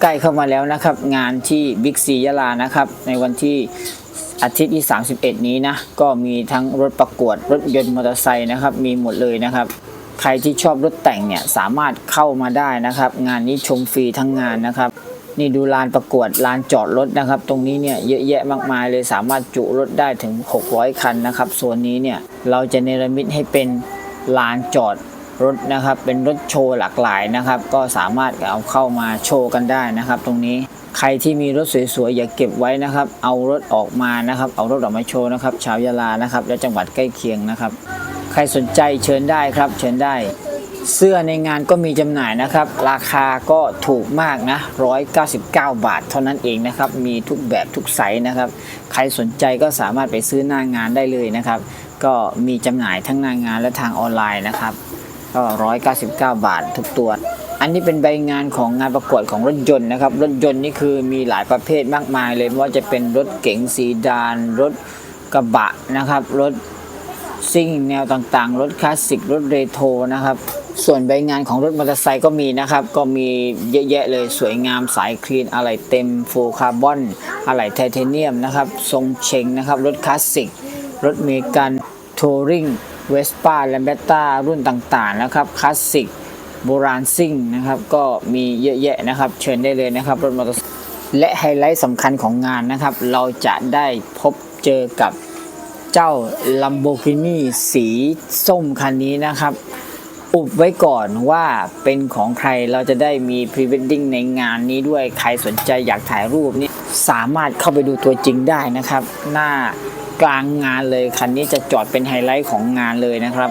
ใกล้เข้ามาแล้วนะครับ งานที่บิ๊กซียะลานะครับ ในวันที่อาทิตย์ที่ 31 นี้นะ ก็มีทั้งรถประกวด รถยนต์มอเตอร์ไซค์นะครับ มีหมดเลยนะครับ ใครที่ชอบรถแต่งเนี่ยสามารถเข้ามาได้นะครับ งานนี้ชมฟรีทั้งงานนะครับ นี่ดูลานประกวดลานจอดรถนะครับ ตรงนี้เนี่ยเยอะแยะมากมายเลยสามารถจุรถได้ถึง 600 คันนะครับโซนนี้เนี่ยเราจะเนรมิตให้เป็นลานจอด รถนะครับเป็นรถโชว์หลากหลายนะครับ ก็สามารถเอาเข้ามาโชว์กันได้นะครับ ตรงนี้ใครที่มีรถสวยๆอย่าเก็บไว้นะครับ เอารถออกมานะครับ เอารถออกมาโชว์นะครับ ชาวยะลานะครับ และจังหวัดใกล้เคียงนะครับ ใครสนใจเชิญได้ครับ เชิญได้ เสื้อในงานก็มีจำหน่ายนะครับ ราคาก็ถูกมากนะ 199 บาท เท่านั้นเองนะครับ มีทุกแบบทุกไซส์นะครับ ใครสนใจก็สามารถไปซื้อหน้างานได้เลยนะครับ ก็มีจำหน่ายทั้งหน้างานและทางออนไลน์นะครับ ก็ 199 บาททุกตัว อันนี้เป็นใบงานของงานประกวดของรถยนต์นะครับ รถยนต์นี่คือมีหลายประเภทมากมายเลยไม่ว่าจะเป็นรถเก๋งซีดาน รถกระบะนะครับ รถซิ่งแนวต่างๆ รถคลาสสิก รถเรโทรนะครับ ส่วนใบงานของรถมอเตอร์ไซค์ก็มีนะครับ ก็มีเยอะแยะเลยสวยงามสายคลีนอะไหล่เต็มฟูลคาร์บอนอะไหล่ไทเทเนียมนะครับ ทรงเชงนะครับ รถคลาสสิก รถเมกันทัวริง เวสป้าแลมเบต้ารุ่นต่างๆนะครับคลาสสิกโบราณซิ่งนะครับก็มีเยอะแยะนะครับ เชิญได้เลยนะครับรถมอเตอร์ไซค์และไฮไลท์สำคัญของงานนะครับ เราจะได้พบเจอกับเจ้า Lamborghini สีส้มคันนี้นะครับ อุบไว้ก่อนว่าเป็นของใครเราจะได้มีพรีเวดดิ้งในงานนี้ด้วยใครสนใจอยากถ่ายรูปนี่สามารถเข้าไปดูตัวจริงได้นะครับ หน้า กลางงานเลย คันนี้จะจอดเป็นไฮไลท์ของงานเลยนะครับ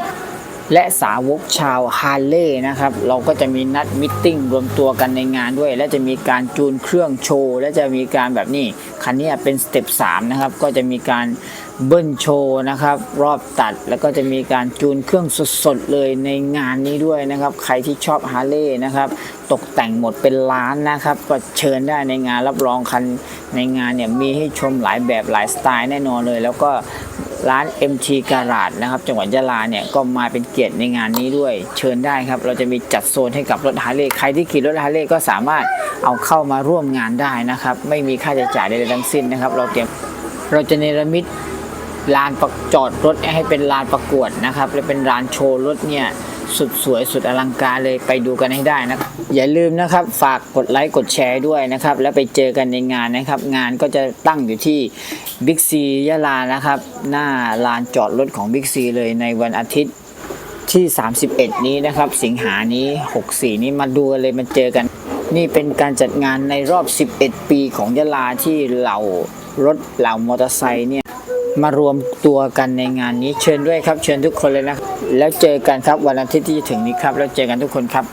และสาวกชาวฮาร์เลย์นะครับ เราก็จะมีนัดมิทติ้งรวมตัวกันในงานด้วย และจะมีการจูนเครื่องโชว์ และจะมีการแบบนี้ คันนี้เป็นสเต็ป3นะครับ ก็จะมีการ เบิ้ลโชว์นะครับ รอบตัดแล้วก็จะมีการจูนเครื่องสดๆเลยในงานนี้ด้วยนะครับ ใครที่ชอบฮาร์เลย์นะครับ ตกแต่งหมดเป็นล้านนะครับ ก็เชิญได้ในงานรับรองคันในงานเนี่ยมีให้ชมหลายแบบหลายสไตล์แน่นอนเลย แล้วก็ร้าน MT Garage นะครับ จังหวัดยะลาเนี่ยก็มาเป็นเกียรติในงานนี้ด้วย เชิญได้ครับ เราจะมีจัดโซนให้กับรถฮาร์เลย์ใครที่ขี่รถฮาร์เลย์ก็สามารถเอาเข้ามาร่วมงานได้นะครับ ไม่มีค่าใช้จ่ายใดๆทั้งสิ้นนะครับ เราเตรียมเราจะเนรมิต ลานประจอดรถให้เป็นลานประกวดนะครับและเป็นลานโชว์รถเนี่ยสุดสวยสุดอลังการเลยไปดูกันให้ได้นะอย่าลืมนะครับฝากกดไลค์กดแชร์ด้วยนะครับ แล้วไปเจอกันในงานนะครับ งานก็จะตั้งอยู่ที่บิ๊กซียะลานะครับ หน้าลานจอดรถของบิ๊กซีเลยในวันอาทิตย์ที่ 31 นี้นะครับ สิงหานี้ 64 นี้มาดูกันเลยมาเจอกัน นี่เป็นการจัดงานในรอบ 11 ปีของยะลาที่เหล่ารถเหล่ามอเตอร์ไซค์เนี่ย มารวมตัวกันในงานนี้เชิญด้วยครับเชิญทุกคนเลยนะ แล้วเจอกันครับวันอาทิตย์ที่จะถึงนี้ครับ แล้วเจอกันทุกคนครับ